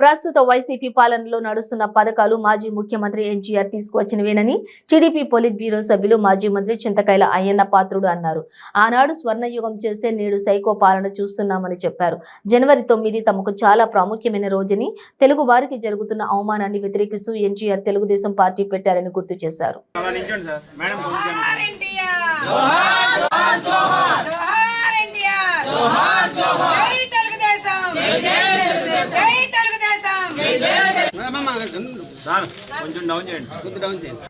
ప్రస్తుత వైసీపీ పాలనలో నడుస్తున్న పథకాలు మాజీ ముఖ్యమంత్రి ఎన్టీఆర్ తీసుకువచ్చినవేనని టీడీపీ పోలిట్ బ్యూరో సభ్యులు మాజీ మంత్రి చింతకాయల అయ్యన్న పాత్రుడు అన్నారు. ఆనాడు స్వర్ణయుగం చేస్తే నేడు సైకో పాలన చూస్తున్నామని చెప్పారు. జనవరి తొమ్మిది తమకు చాలా ప్రాముఖ్యమైన రోజని తెలుగు వారికి జరుగుతున్న అవమానాన్ని వ్యతిరేకిస్తూ ఎన్టీఆర్ తెలుగుదేశం పార్టీ పెట్టారని గుర్తు చేశారు సార్ మేడం కొంచెం జోహార్ ఎన్టీఆర్ జోహార్ జోహార్ జోహార్ ఎన్టీఆర్ జోహార్ జోహార్ జై తెలుగుదేశం జై తెలుగుదేశం జై తెలుగుదేశం సార్ కొంచెం డౌన్ చేయండి. కొద్ది డౌన్ చేయండి.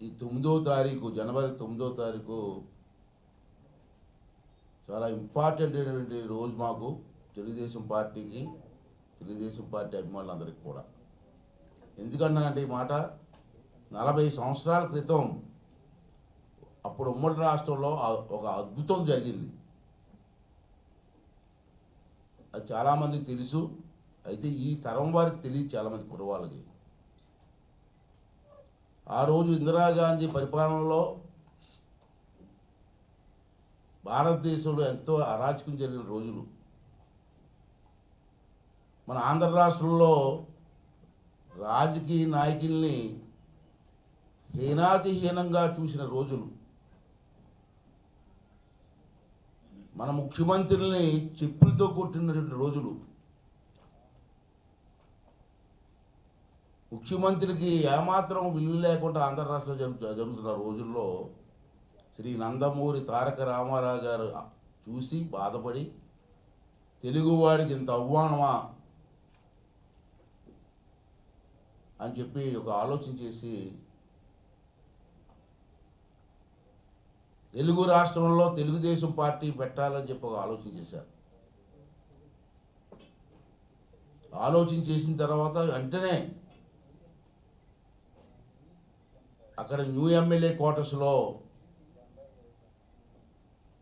ఈ తొమ్మిదో తారీఖు జనవరి తొమ్మిదో తారీఖు చాలా ఇంపార్టెంట్ అయినటువంటి రోజు మాకు తెలుగుదేశం పార్టీకి తెలుగుదేశం పార్టీ అభిమానులందరికీ కూడా. ఎందుకన్నానంటే ఈ మాట నలభై సంవత్సరాల క్రితం అప్పుడు ఉమ్మడి రాష్ట్రంలో ఒక అద్భుతం జరిగింది. అది చాలామందికి తెలుసు. అయితే ఈ తరం వారికి తెలియదు చాలామంది కురవాళ్ళకి ఆ రోజు ఇందిరాగాంధీ పరిపాలనలో భారతదేశంలో ఎంతో అరాచకం జరిగిన రోజులు. మన ఆంధ్ర రాష్ట్రంలో రాజకీయ నాయకుల్ని హీనాతిహీనంగా చూసిన రోజులు. మన ముఖ్యమంత్రుల్ని చెప్పులతో కొట్టినటువంటి రోజులు. ముఖ్యమంత్రికి ఏమాత్రం విలువ లేకుండా ఆంధ్ర రాష్ట్రంలో జరుగు జరుగుతున్న రోజుల్లో శ్రీ నందమూరి తారక రామారావు గారు చూసి బాధపడి తెలుగువాడికి ఇంత అవమానమా అని చెప్పి ఒక ఆలోచన చేసి తెలుగు రాష్ట్రంలో తెలుగుదేశం పార్టీ పెట్టాలని చెప్పి ఒక ఆలోచన చేశారు. ఆలోచన చేసిన తర్వాత వెంటనే అక్కడ న్యూ ఎమ్మెల్యే క్వార్టర్స్లో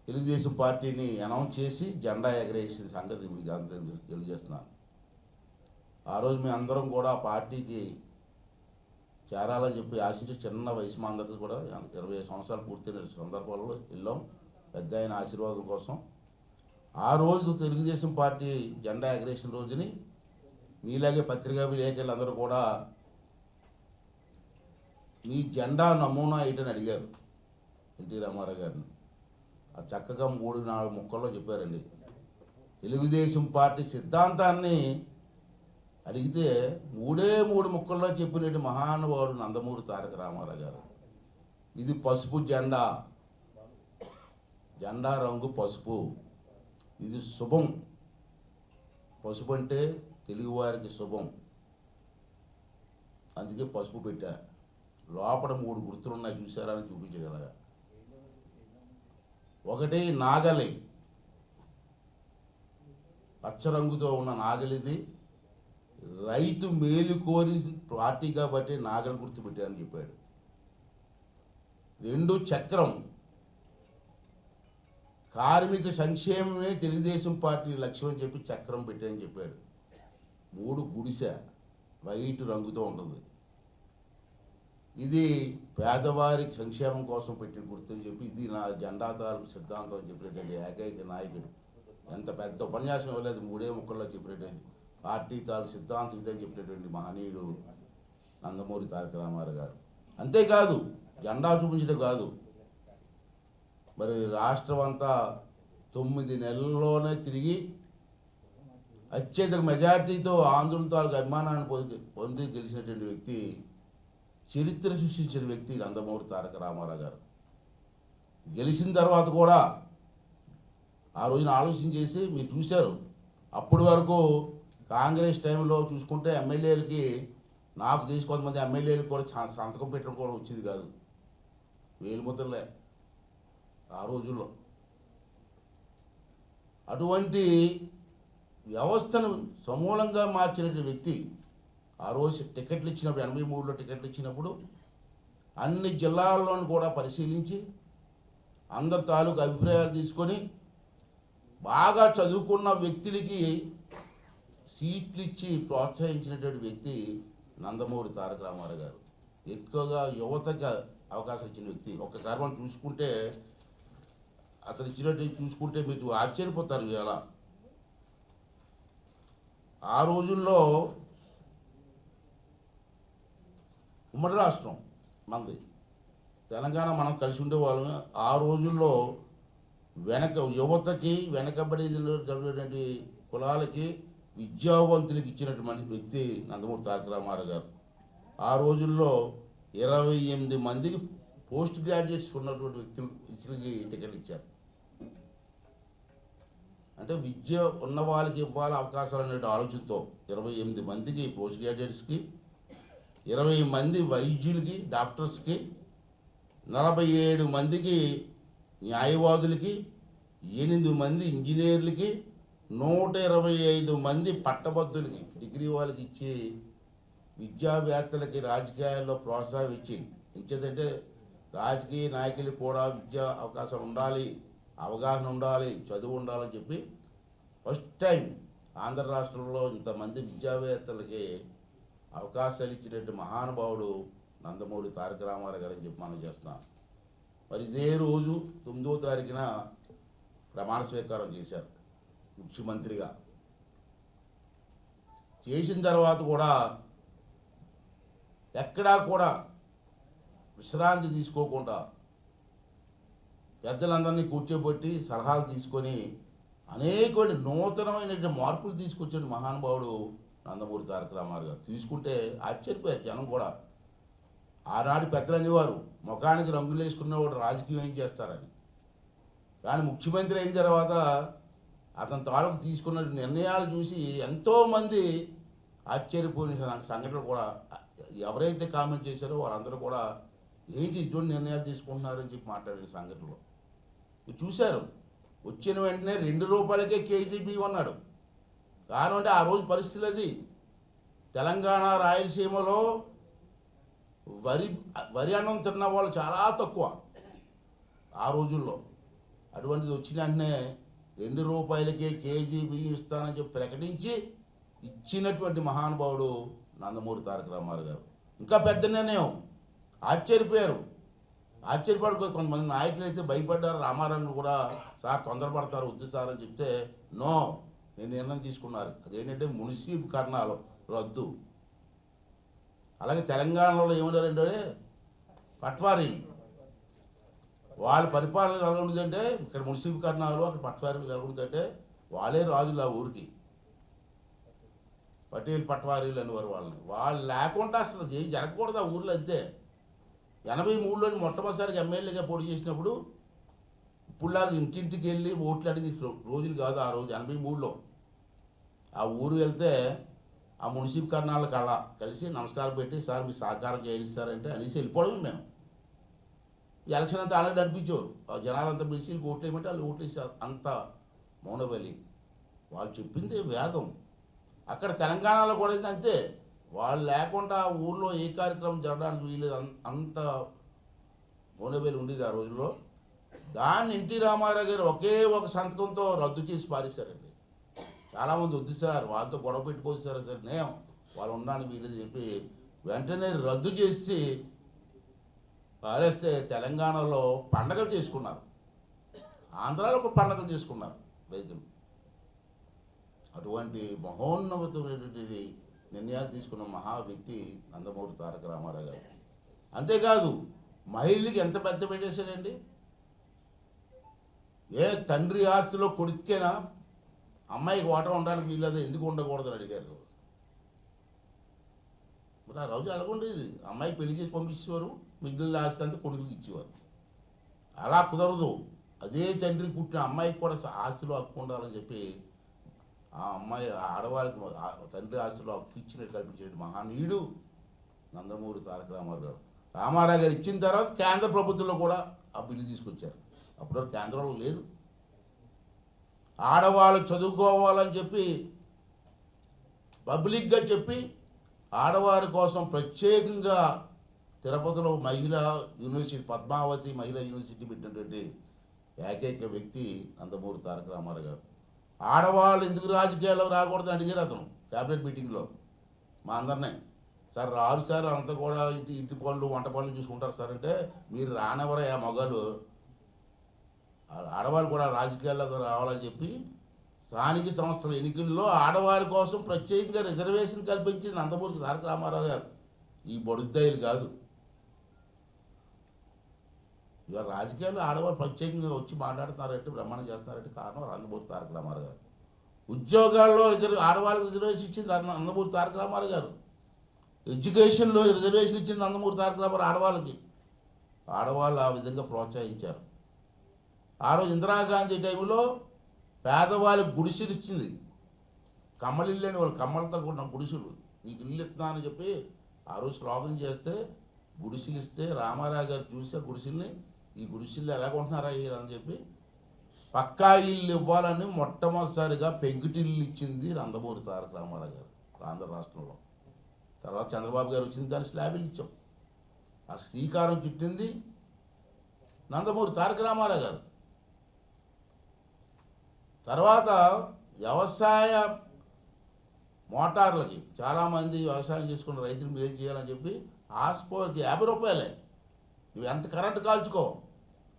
తెలుగుదేశం పార్టీని అనౌన్స్ చేసి జెండా ఎగరేసిన సంగతి మీకు అంత తెలియజేస్తున్నాను. ఆ రోజు మేము అందరం కూడా పార్టీకి చేరాలని చెప్పి ఆశించి చిన్న వయసు మా అందరికీ కూడా ఇరవై ఐదు సంవత్సరాలు పూర్తయిన సందర్భాల్లో వెళ్ళాం. పెద్ద ఆయన ఆశీర్వాదం కోసం. ఆ రోజు తెలుగుదేశం పార్టీ జెండా ఎగరేసిన రోజుని మీలాగే పత్రికా విలేకరులు అందరూ కూడా ఈ జెండా నమూనా ఏంటని అడిగారు. ఎన్టీ రామారావు గారిని. ఆ చక్కగా మూడు నాలుగు ముక్కల్లో చెప్పారండి. తెలుగుదేశం పార్టీ సిద్ధాంతాన్ని అడిగితే మూడే మూడు ముక్కల్లో చెప్పినట్టు మహానుభావుడు నందమూరి తారక రామారావు గారు. ఇది పసుపు జెండా. జెండా రంగు పసుపు. ఇది శుభం. పసుపు అంటే తెలుగువారికి శుభం. అందుకే పసుపు పెట్టా. లోపల మూడు గుర్తులున్నాయి చూసారా అని చూపించగలగా. ఒకటి నాగలి. పచ్చ రంగుతో ఉన్న నాగలిది. రైతు మేలు కోరి పార్టీ కాబట్టి నాగలి గుర్తు పెట్టారని చెప్పాడు. రెండు చక్రం. కార్మిక సంక్షేమమే తెలుగుదేశం పార్టీ లక్ష్యం అని చెప్పి చక్రం పెట్టారని చెప్పాడు. మూడు గుడిసె. వైట్ రంగుతో ఉంటుంది. ఇది పేదవారి సంక్షేమం కోసం పెట్టిన గుర్తని చెప్పి ఇది నా జెండా తాలూకు సిద్ధాంతం అని చెప్పినటువంటి ఏకైక నాయకుడు. ఎంత పెద్ద ఉపన్యాసం ఇవ్వలేదు మూడే ముక్కల్లో చెప్పినటువంటి పార్టీ తాలూకు సిద్ధాంతం ఇదని చెప్పినటువంటి మహనీయుడు నందమూరి తారక రామారావు గారు. అంతేకాదు జెండా చూపించడం కాదు. మరి రాష్ట్రం అంతా తొమ్మిది నెలల్లోనే తిరిగి అత్యధిక మెజార్టీతో ఆందోళన తాలూకు అభిమానాన్ని పొంది పొంది గెలిచినటువంటి వ్యక్తి చరిత్ర సృష్టించిన వ్యక్తి నందమూరి తారక రామారావు గారు. గెలిచిన తర్వాత కూడా ఆ రోజున ఆలోచన చేసి మీరు చూశారు. అప్పటి వరకు కాంగ్రెస్ టైంలో చూసుకుంటే ఎమ్మెల్యేలకి నాకు తెలిసి కొంతమంది ఎమ్మెల్యేలకు కూడా సంతకం పెట్టడం కూడా వచ్చేది కాదు. వేలుముద్రలే ఆ రోజుల్లో. అటువంటి వ్యవస్థను సమూలంగా మార్చినటువంటి వ్యక్తి ఆ రోజు టికెట్లు ఇచ్చినప్పుడు ఎనభై మూడులో టికెట్లు ఇచ్చినప్పుడు అన్ని జిల్లాల్లోనూ కూడా పరిశీలించి అందరి తాలూకు అభిప్రాయాలు తీసుకొని బాగా చదువుకున్న వ్యక్తులకి సీట్లు ఇచ్చి ప్రోత్సహించినటువంటి వ్యక్తి నందమూరి తారక రామారావు గారు. ఎక్కువగా యువతకి అవకాశం ఇచ్చిన వ్యక్తి. ఒక్కసారి మనం చూసుకుంటే అతను ఇచ్చినట్టు చూసుకుంటే మీరు ఆశ్చర్యపోతారు ఎలా ఆ రోజుల్లో ఉమ్మడి రాష్ట్రం మనది తెలంగాణ మనం కలిసి ఉండేవాళ్ళం ఆ రోజుల్లో వెనక యువతకి వెనకబడి జరిగినటువంటి కులాలకి విద్యావంతునికి ఇచ్చినటువంటి వ్యక్తి నందమూరి తారక రామారావు గారు. ఆ రోజుల్లో ఇరవై ఎనిమిది మందికి పోస్ట్ గ్రాడ్యుయేట్స్ ఉన్నటువంటి వ్యక్తులు వ్యక్తులకి టికెట్లు ఇచ్చారు. అంటే విద్య ఉన్న వాళ్ళకి ఇవ్వాలి అవకాశాలు అనే ఆలోచనతో ఇరవై ఎనిమిది మందికి పోస్ట్ గ్రాడ్యుయేట్స్కి ఇరవై మంది వైద్యులకి డాక్టర్స్కి నలభై ఏడు మందికి న్యాయవాదులకి ఎనిమిది మంది ఇంజనీర్లకి నూట ఇరవై ఐదు మంది పట్టభద్రులకి డిగ్రీ వాళ్ళకి ఇచ్చి విద్యావేత్తలకి రాజకీయాల్లో ప్రోత్సాహం ఇచ్చి ఇచ్చేదంటే రాజకీయ నాయకులు కూడా విద్యా అవకాశం ఉండాలి అవగాహన ఉండాలి చదువు ఉండాలని చెప్పి ఫస్ట్ టైం ఆంధ్ర రాష్ట్రంలో ఇంతమంది విద్యావేత్తలకి అవకాశాలు ఇచ్చినట్టు మహానుభావుడు నందమూరి తారక రామారావు గారని చెప్పి మనం చేస్తున్నాను మరి ఇదే రోజు తొమ్మిదో తారీఖున ప్రమాణ స్వీకారం చేశారు ముఖ్యమంత్రిగా. చేసిన తర్వాత కూడా ఎక్కడా కూడా విశ్రాంతి తీసుకోకుండా పెద్దలందరినీ కూర్చోబెట్టి సలహాలు తీసుకొని అనేకమైన నూతనమైనటువంటి మార్పులు తీసుకొచ్చిన మహానుభావుడు నందమూరి తారక రామారావు గారు. తీసుకుంటే ఆశ్చర్యపోయారు జనం కూడా. ఆనాడు పెద్దలనేవారు ముఖానికి రంగులు వేసుకున్నవాడు రాజకీయం ఏం చేస్తారని. కానీ ముఖ్యమంత్రి అయిన తర్వాత అతని తాలూకు తీసుకున్న నిర్ణయాలు చూసి ఎంతోమంది ఆశ్చర్యపోయిన సం- సంఘటనలు కూడా ఎవరైతే కామెంట్ చేశారో వాళ్ళందరూ కూడా ఏంటి ఇటువంటి నిర్ణయాలు తీసుకుంటున్నారని చెప్పి మాట్లాడిన సంఘటనలు. చూశారు. వచ్చిన వెంటనే రెండు రూపాయలకే కేజీ బియ్యం అన్నాడు. కారణం ఆ రోజు పరిస్థితి అది తెలంగాణ రాయలసీమలో వరి వరి అన్నం తిన్న వాళ్ళు చాలా తక్కువ ఆ రోజుల్లో. అటువంటిది వచ్చిన వెంటనే రెండు రూపాయలకే కేజీ బియ్యం ఇస్తానని చెప్పి ప్రకటించి ఇచ్చినటువంటి మహానుభావుడు నందమూరి తారక రామారావు గారు. ఇంకా పెద్ద నిర్ణయం. ఆశ్చర్యపోయారు. ఆశ్చర్యపడి కొంతమంది నాయకులు అయితే భయపడ్డారు. రామారావు కూడా సార్ తొందరపడతారు వద్దు సార్ అని చెప్తే నో నిర్ణయం తీసుకున్నారు? అదేంటంటే మున్సిపీకరణాలు రద్దు. అలాగే తెలంగాణలో ఏమన్నారంటే పట్వారీ. వాళ్ళ పరిపాలన ఎలా ఉంటుందంటే ఇక్కడ మున్సిపీకరణాలు అక్కడ పట్వారీలు ఎలా ఉంటుందంటే వాళ్ళే రాజులు ఆ ఊరికి. పటేల్ పట్వారీలు అనేవారు వాళ్ళని. వాళ్ళు లేకుండా అసలు ఏం జరగకూడదు ఆ ఊర్లో అంతే. ఎనభై మూడులోని మొట్టమొదటిసారిగా ఎమ్మెల్యేగా పోటీ చేసినప్పుడు ఇప్పుడులాగా ఇంటింటికి వెళ్ళి ఓట్లు అడిగి రోజులు కాదు ఆ రోజు ఎనభై మూడులో. ఆ ఊరు వెళ్తే ఆ మున్సిపల్ కర్ణాల కళ కలిసి నమస్కారం పెట్టి సార్ మీ సహకారం చేయండి సార్ అంటే అనేసి వెళ్ళిపోవడం మేము. ఎలక్షన్ అంతా ఆల్రెడీ నడిపించేవారు. ఆ జనాలంతా పిలిచి వీళ్ళకి ఓట్లు వేయమంటే వాళ్ళు ఓట్లు వేసారు అంత మౌనబలి. వాళ్ళు చెప్పింది వేదం. అక్కడ తెలంగాణలో కూడా అంతే వాళ్ళు లేకుండా ఆ ఊర్లో ఏ కార్యక్రమం జరగడానికి వీలేదు. అంత మౌనబలి ఉండేది ఆ రోజుల్లో. దాన్ని ఎన్టీ రామారావు గారు ఒకే ఒక సంతకంతో రద్దు చేసి పారేశారండి. చాలామంది వద్దు సార్ వాళ్ళతో గొడవ పెట్టుకోవచ్చు సార్ సార్ నేను వాళ్ళు ఉండడానికి వీళ్ళని చెప్పి వెంటనే రద్దు చేసి పారేస్తే తెలంగాణలో పండగలు చేసుకున్నారు. ఆంధ్రాలో ఒక పండగలు చేసుకున్నారు రైతులు. అటువంటి మహోన్నతమైనటువంటి నిర్ణయాలు తీసుకున్న మహా వ్యక్తి నందమూరి తారక రామారావు గారు. అంతేకాదు మహిళకి ఎంత పెద్ద పెట్టేశాడండి ఏ తండ్రి ఆస్తిలో కొడుక్కైనా అమ్మాయికి ఓట ఉండడానికి వీల్లేదు ఎందుకు ఉండకూడదని అడిగారు. మరి ఆ రోజు అడగండేది అమ్మాయి పెళ్ళి చేసి పంపించేవారు మిగిలిన ఆస్తి అంతా కొడుకులకి ఇచ్చేవారు. అలా కుదరదు. అదే తండ్రి పుట్టిన అమ్మాయికి కూడా ఆస్తులు ఆస్తిలో హక్కు ఉండాలని చెప్పి ఆ అమ్మాయి ఆడవాళ్ళకి ఆడవారికి తండ్రి ఆస్తిలో హక్కు ఇచ్చినట్టు కల్పించేటి మహానీయుడు నందమూరి తారక రామారావు గారు. రామారావు గారు ఇచ్చిన తర్వాత కేంద్ర ప్రభుత్వంలో కూడా ఆ బిల్లు తీసుకొచ్చారు. అప్పుడు కేంద్రంలో లేదు. ఆడవాళ్ళు చదువుకోవాలని చెప్పి పబ్లిక్గా చెప్పి ఆడవారి కోసం ప్రత్యేకంగా తిరుపతిలో మహిళా యూనివర్సిటీ పద్మావతి మహిళా యూనివర్సిటీ పెట్టినటువంటి ఏకైక వ్యక్తి నందమూరి తారక రామారావు గారు. ఆడవాళ్ళు ఎందుకు రాజకీయాల్లో రాకూడదని అడిగారు అతను క్యాబినెట్ మీటింగ్లో మా అందరినీ. సార్ రారు సార్ అంతా కూడా ఇంటి ఇంటి పనులు వంట పనులు చూసుకుంటారు సార్ అంటే మీరు రానివ్వరా ఆ మొగలు ఆడవాళ్ళు కూడా రాజకీయాల్లోకి రావాలని చెప్పి స్థానిక సంస్థల ఎన్నికల్లో ఆడవారి కోసం ప్రత్యేకంగా రిజర్వేషన్ కల్పించింది నందమూరి తారక రామారావు గారు. ఈ బొడుద్దాయిలు కాదు. ఇవాళ రాజకీయాలు ఆడవాళ్ళు ప్రత్యేకంగా వచ్చి మాట్లాడుతున్నారంటే బ్రహ్మాండం చేస్తున్నారంటే కారణం అందపూర్తి తారక రామారావు గారు. ఉద్యోగాల్లో రిజర్వ్ ఆడవాళ్ళకి రిజర్వేషన్ ఇచ్చింది అందపూర్తి నందమూరి తారక రామారావు గారు. ఎడ్యుకేషన్లో రిజర్వేషన్ ఇచ్చింది నందమూరి తారక రామారావు ఆడవాళ్ళకి. ఆడవాళ్ళు ఆ విధంగా ప్రోత్సహించారు. ఆ రోజు ఇందిరాగాంధీ టైంలో పేదవాళ్ళకి గుడిసెలు ఇచ్చింది. కమ్మలు లేని వాళ్ళు కమ్మలతో కూడిన గుడిసెలు. నీకు ఇల్లు ఇస్తున్నా అని చెప్పి ఆ రోజు శ్లోకం చేస్తే గుడిసెలు ఇస్తే రామారావు గారు చూసి గుడిసెల్ని ఈ గుడిసెలు ఎలా కొంటున్నారా అని చెప్పి పక్కా ఇల్లు ఇవ్వాలని మొట్టమొదటిసారిగా పెంకుటిల్లు ఇచ్చింది నందమూరి తారక రామారావు గారు ఆంధ్ర రాష్ట్రంలో. తర్వాత చంద్రబాబు గారు వచ్చింది దాన్ని స్లాబులు ఇచ్చాం. ఆ శ్రీకారం చుట్టింది నందమూరి తారక రామారావు గారు. తర్వాత వ్యవసాయ మోటార్లకి చాలామంది వ్యవసాయం చేసుకున్న రైతులు మేలు చేయాలని చెప్పి హాస్పోర్కి యాభై రూపాయలే. నువ్వు ఎంత కరెంటు కాల్చుకో?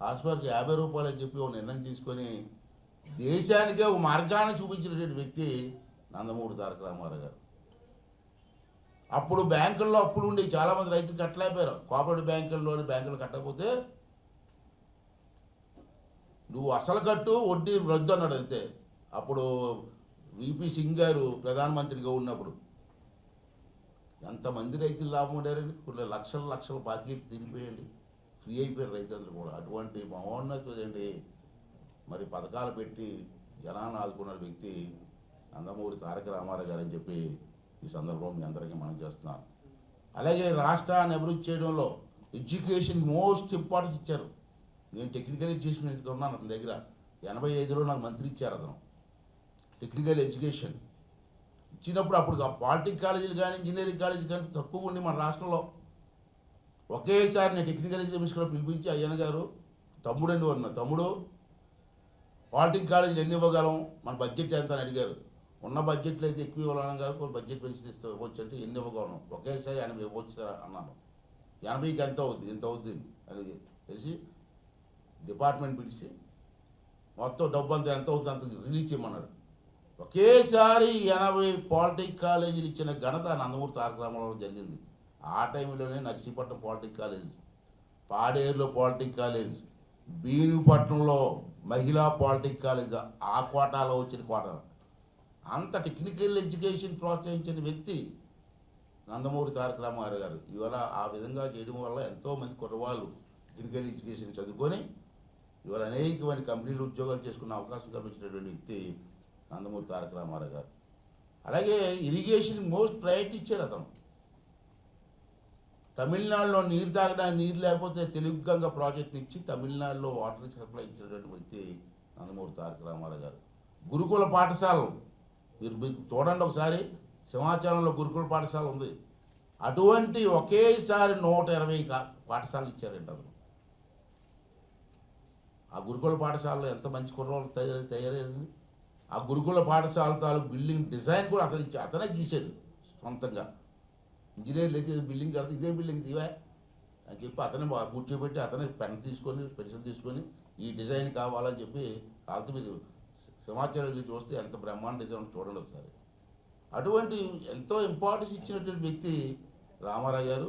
హాస్పోర్కి యాభై రూపాయలు అని చెప్పి ఒక నిర్ణయం తీసుకొని దేశానికే ఒక మార్గాన్ని చూపించినటువంటి వ్యక్తి నందమూరి తారక రామారావు గారు. అప్పుడు బ్యాంకుల్లో అప్పులు ఉండి చాలామంది రైతులు కట్టలేకపోయారు. కోఆపరేటివ్ బ్యాంకుల్లోని బ్యాంకులు కట్టకపోతే నువ్వు అసలు కట్టు వడ్డీ రద్దు అన్నాడు అంతే. అప్పుడు విపి సింగ్ గారు ప్రధానమంత్రిగా ఉన్నప్పుడు ఎంతమంది రైతులు లాభం ఉండారండి కొన్ని లక్షల లక్షల బాకీలు తిరిగిపోయండి ఫ్రీ అయిపోయారు రైతులందరూ కూడా. అటువంటి మహోన్నతుడండి. మరి పథకాలు పెట్టి జనాన్ని ఆదుకున్న వ్యక్తి నందమూరి తారక రామారావు గారు అని చెప్పి ఈ సందర్భంలో మీ అందరికీ మనం చేస్తున్నాను అలాగే రాష్ట్రాన్ని అభివృద్ధి చేయడంలో ఎడ్యుకేషన్ మోస్ట్ ఇంపార్టెన్స్ ఇచ్చారు. నేను టెక్నికల్ ఎడ్యుకేషన్ ఉన్నాను అతని దగ్గర. ఎనభై ఐదులో నాకు మంత్రి ఇచ్చారు అతను. టెక్నికల్ ఎడ్యుకేషన్ ఇచ్చినప్పుడు అప్పుడు పాలిటిక్ కాలేజీలు కానీ ఇంజనీరింగ్ కాలేజీ కానీ తక్కువ ఉండి మన రాష్ట్రంలో. ఒకేసారి నేను టెక్నికల్ ఎడ్యుకేషన్లో పిలిపించి అయ్యన్న గారు తమ్ముడు అని ఉన్న తమ్ముడు. పాలిటిక్ కాలేజీలు ఎన్ని ఇవ్వగలం? మన బడ్జెట్ ఎంత? అని అడిగారు. ఉన్న బడ్జెట్లో అయితే ఎక్కువ ఇవ్వాలని గారు? కొన్ని బడ్జెట్ పెంచి ఇస్తే ఇవ్వచ్చు అంటే ఎన్ని ఇవ్వగలను? ఒకేసారి ఎనభై ఇవ్వచ్చు సార్ అన్నాను. ఎనభైకి ఎంత అవుతుంది ఎంత అవుతుంది అని తెలిసి డిపార్ట్మెంట్ పిలిచి మొత్తం డబ్బు అంతా ఎంత అవుతుంది అంత రిలీజ్ చేయమన్నాడు. ఒకేసారి ఎనభై పాలిటెక్ కాలేజీలు ఇచ్చిన ఘనత నందమూరి తారక రామారావు జరిగింది. ఆ టైంలోనే నర్సీపట్నం పాలిటిక్ కాలేజ్ పాడేరులో పాలిటెక్ కాలేజ్ భీమిపట్నంలో మహిళా పాలిటెక్ కాలేజ్ ఆ కోటాలో వచ్చిన కోట అంత టెక్నికల్ ఎడ్యుకేషన్ ప్రోత్సహించిన వ్యక్తి నందమూరి తారక రామారావు గారు. ఇవాళ ఆ విధంగా చేయడం వల్ల ఎంతోమంది కుర్రవాళ్ళు టెక్నికల్ ఎడ్యుకేషన్ చదువుకొని ఇవాళ అనేకమైన కంపెనీలు ఉద్యోగాలు చేసుకునే అవకాశం కల్పించినటువంటి వ్యక్తి నందమూరి తారక రామారావు గారు. అలాగే ఇరిగేషన్ మోస్ట్ ప్రయారిటీ ఇచ్చారు అతను. తమిళనాడులో నీరు తాగడానికి నీరు లేకపోతే తెలుగు గంగ ప్రాజెక్ట్ని ఇచ్చి తమిళనాడులో వాటర్ సప్లై ఇచ్చినటువంటి వ్యక్తి నందమూరి తారక రామారావు గారు. గురుకుల పాఠశాలలు మీరు చూడండి ఒకసారి సింహాచలంలో గురుకుల పాఠశాల ఉంది. అటువంటి ఒకేసారి నూట ఇరవై కా- పాఠశాలలు ఇచ్చారండి అతను. ఆ గురుకుల పాఠశాలలో ఎంత మంచి కుర్రోళ్ళు తయారు తయారయ్యారని ఆ గురుకుల పాఠశాల తాలూకు బిల్డింగ్ డిజైన్ కూడా అతను ఇచ్చి అతనే గీసాడు సొంతంగా. ఇంజనీర్లు లేచి బిల్డింగ్ కడితే ఇదే బిల్డింగ్ ఇవే అని చెప్పి అతనే కూర్చోబెట్టి అతనే పెన్ తీసుకొని పెన్సిల్ తీసుకొని ఈ డిజైన్ కావాలని చెప్పి వాళ్ళతో మీరు సమాచారం వెళ్ళి చూస్తే ఎంత బ్రహ్మాండ డిజైన్ చూడండి ఒకసారి. అటువంటి ఎంతో ఇంపార్టెన్స్ ఇచ్చినటువంటి వ్యక్తి రామారావు గారు.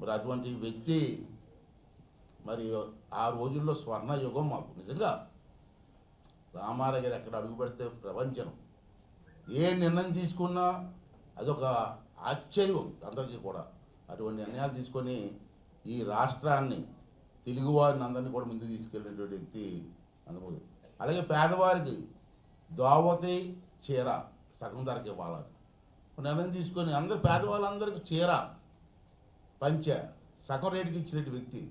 మరి అటువంటి వ్యక్తి మరి ఆ రోజుల్లో స్వర్ణ యుగం మాకు నిజంగా రామారావు గారు ఎక్కడ అడుగు పెడితే ప్రపంచం. ఏ నిర్ణయం తీసుకున్నా అదొక ఆశ్చర్యం అందరికీ కూడా. అటువంటి నిర్ణయాలు తీసుకొని ఈ రాష్ట్రాన్ని తెలుగువారిని అందరినీ కూడా ముందుకు తీసుకెళ్ళినటువంటి వ్యక్తి నందమూరి. అలాగే పేదవారికి దోవతి చీర సగం ధరకి ఇవ్వాలని. నిర్ణయం తీసుకొని అందరు పేదవాళ్ళందరికీ చీర పంచ సగం రేటుకి ఇచ్చినటువంటి వ్యక్తి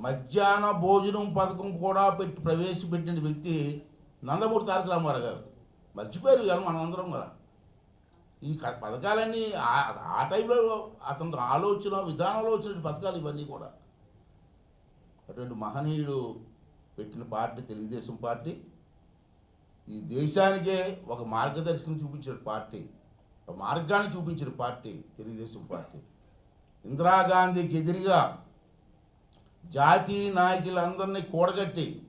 మధ్యాహ్న భోజనం పథకం కూడా పెట్టి ప్రవేశపెట్టిన వ్యక్తి నందమూరి తారక రామారావు గారు. మర్చిపోయారు కదా మనందరం అందరం కూడా. ఈ పథకాలన్నీ ఆ- ఆ టైంలో అతని ఆలోచన విధానంలో వచ్చిన పథకాలు ఇవన్నీ కూడా. అటువంటి మహనీయుడు పెట్టిన పార్టీ తెలుగుదేశం పార్టీ. ఈ దేశానికే ఒక మార్గదర్శకం చూపించిన పార్టీ. ఒక మార్గాన్ని చూపించిన పార్టీ తెలుగుదేశం పార్టీ. ఇందిరాగాంధీకి ఎదురుగా జాతీయ నాయకులందరినీ కూడగట్టి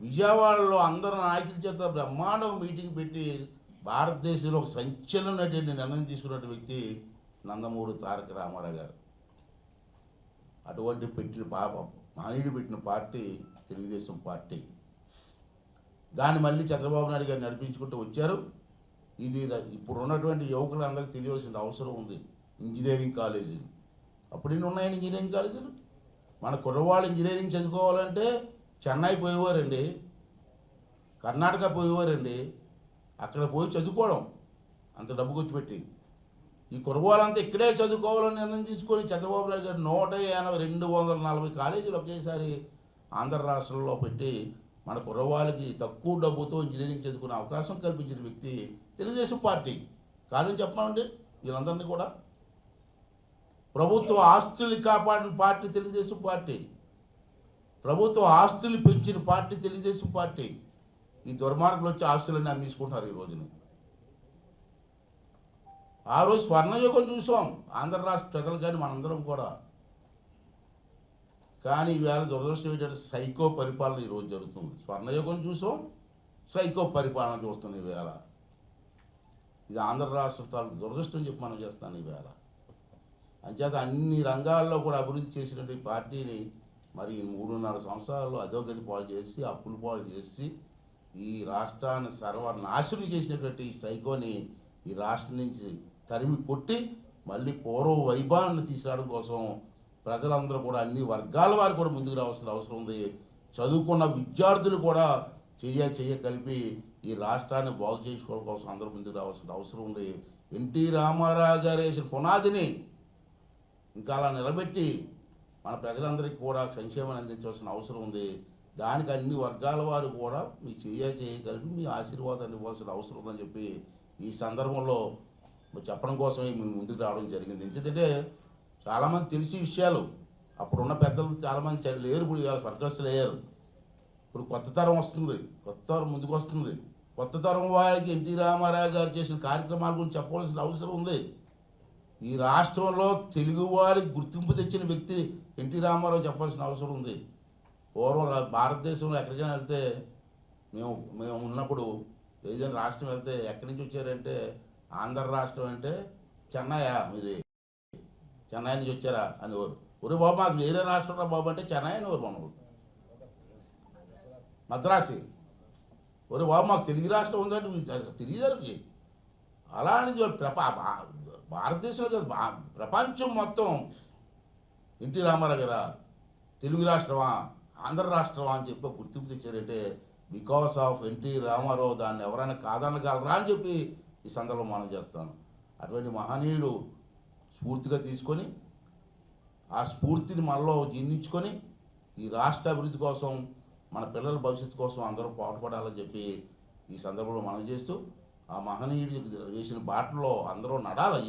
విజయవాడలో అందరు నాయకుల చేత బ్రహ్మాండం మీటింగ్ పెట్టి భారతదేశంలో ఒక సంచలనటువంటి నిర్ణయం తీసుకున్న వ్యక్తి నందమూరి తారక రామారావు గారు. అటువంటి పెట్టిన పాప మహనీయుడు పెట్టిన పార్టీ తెలుగుదేశం పార్టీ. దాన్ని మళ్ళీ చంద్రబాబు నాయుడు గారు నడిపించుకుంటూ వచ్చారు. ఇది ఇప్పుడు ఉన్నటువంటి యువకులందరికీ తెలియవలసిన అవసరం ఉంది. ఇంజనీరింగ్ కాలేజీలు. అప్పుడు ఎన్ని ఉన్నాయండి ఇంజనీరింగ్ కాలేజీలు? మన కుర్రవాళ్ళు ఇంజనీరింగ్ చదువుకోవాలంటే చెన్నై పోయేవారండి కర్ణాటక పోయేవారండి అక్కడ పోయి చదువుకోవడం అంత డబ్బు ఖర్చు పెట్టి. ఈ కుర్రవాళ్ళంతా ఇక్కడే చదువుకోవాలని నిర్ణయం తీసుకొని చంద్రబాబు నాయుడు గారు నూట ఎనభై రెండు వందల నలభై కాలేజీలు ఒకేసారి ఆంధ్ర రాష్ట్రంలో పెట్టి మన కుర్రవాళ్ళకి తక్కువ డబ్బుతో ఇంజనీరింగ్ చదువుకునే అవకాశం కల్పించిన వ్యక్తి తెలుగుదేశం పార్టీ. కాదని చెప్పమండి వీళ్ళందరినీ కూడా. ప్రభుత్వ ఆస్తులు కాపాడిన పార్టీ తెలుగుదేశం పార్టీ. ప్రభుత్వ ఆస్తులు పెంచిన పార్టీ తెలుగుదేశం పార్టీ. ఈ దుర్మార్గులు వచ్చి ఆస్తులన్నీ అమ్మేసుకుంటున్నారు ఈ రోజున. ఆ రోజు స్వర్ణయుగం చూసాం. ఆంధ్ర రాష్ట్ర ప్రజలు కానీ మనందరం కూడా. కానీ ఈవేళ దురదృష్టం ఏంటంటే సైకో పరిపాలన ఈరోజు జరుగుతుంది. స్వర్ణయుగం చూసాం. సైకో పరిపాలన చూస్తున్నాం ఈవేళ. ఇది ఆంధ్ర రాష్ట్ర తాలూకు దురదృష్టం చెప్పి మనం చేస్తాను ఈవేళ. అంచేత అన్ని రంగాల్లో కూడా అభివృద్ధి చేసినటువంటి పార్టీని మరి మూడున్నర సంవత్సరాల్లో అధోగతి పాలు చేసి అప్పులు పాలు చేసి ఈ రాష్ట్రాన్ని సర్వనాశనం చేసినటువంటి ఈ సైకోని ఈ రాష్ట్రం నుంచి తరిమి కొట్టి మళ్ళీ పూర్వ వైభవాన్ని తీసుకురావడం కోసం ప్రజలందరూ కూడా అన్ని వర్గాల వారు కూడా ముందుకు రావాల్సిన అవసరం ఉంది. చదువుకున్న విద్యార్థులు కూడా చెయ్య చెయ్య కలిపి ఈ రాష్ట్రాన్ని బాగు చేసుకోవడం కోసం అందరూ ముందుకు రావాల్సిన అవసరం ఉంది. ఎన్టీ రామారావు గారు వేసిన పునాదిని ఇంకా అలా నిలబెట్టి మన ప్రజలందరికీ కూడా సంక్షేమాన్ని అందించవలసిన అవసరం ఉంది. దానికి అన్ని వర్గాల వారు కూడా మీ చేయ చేయగలిపి మీ ఆశీర్వాదాన్ని ఇవ్వాల్సిన అవసరం ఉందని చెప్పి ఈ సందర్భంలో చెప్పడం కోసమే మేము ముందుకు రావడం జరిగింది. ఎందుకంటే చాలామంది తెలిసి విషయాలు అప్పుడున్న పెద్దలు చాలామంది లేరు ఇప్పుడు ఇవాళ స్వర్గస్థులు లేరు. ఇప్పుడు కొత్త తరం వస్తుంది కొత్త తరం ముందుకు వస్తుంది. కొత్త తరం వారికి ఎన్టీ రామారావు గారు చేసిన కార్యక్రమాల గురించి చెప్పవలసిన అవసరం ఉంది. ఈ రాష్ట్రంలో తెలుగువారికి గుర్తింపు తెచ్చిన వ్యక్తి ఎన్టీ రామారావు చెప్పాల్సిన అవసరం ఉంది. పూర్వం భారతదేశంలో ఎక్కడికైనా వెళ్తే మేము మేము ఉన్నప్పుడు ఏదైనా రాష్ట్రం వెళ్తే ఎక్కడి నుంచి వచ్చారంటే ఆంధ్ర రాష్ట్రం అంటే చెన్నయ్యా ఇది చెన్నై నుంచి వచ్చారా అనేవారు ఒరే బాబు మాకు వేరే రాష్ట్రం రా బాబు అంటే చెన్నై అనేవారు మనవాళ్ళు మద్రాసి. ఒరే బాబు మాకు తెలుగు రాష్ట్రం ఉందంటే మీకు తెలియదు అలా అలాంటిది ప్రపా భారతదేశంలో కాదు ప్రపంచం మొత్తం ఎన్టీ రామారావు గారా తెలుగు రాష్ట్రమా ఆంధ్ర రాష్ట్రమా అని చెప్పి గుర్తింపు తెచ్చారంటే because of N T Rama Rao దాన్ని ఎవరైనా కాదనగలరా? అని చెప్పి ఈ సందర్భం మనం చేస్తాను. అటువంటి మహనీయుడు స్ఫూర్తిగా తీసుకొని ఆ స్ఫూర్తిని మనలో జీర్ణించుకొని ఈ రాష్ట్ర అభివృద్ధి కోసం మన పిల్లల భవిష్యత్తు కోసం అందరూ పాటుపడాలని చెప్పి ఈ సందర్భంలో మనం చేస్తూ ఆ మహనీయుడు వేసిన బాటలో అందరూ నడాలి.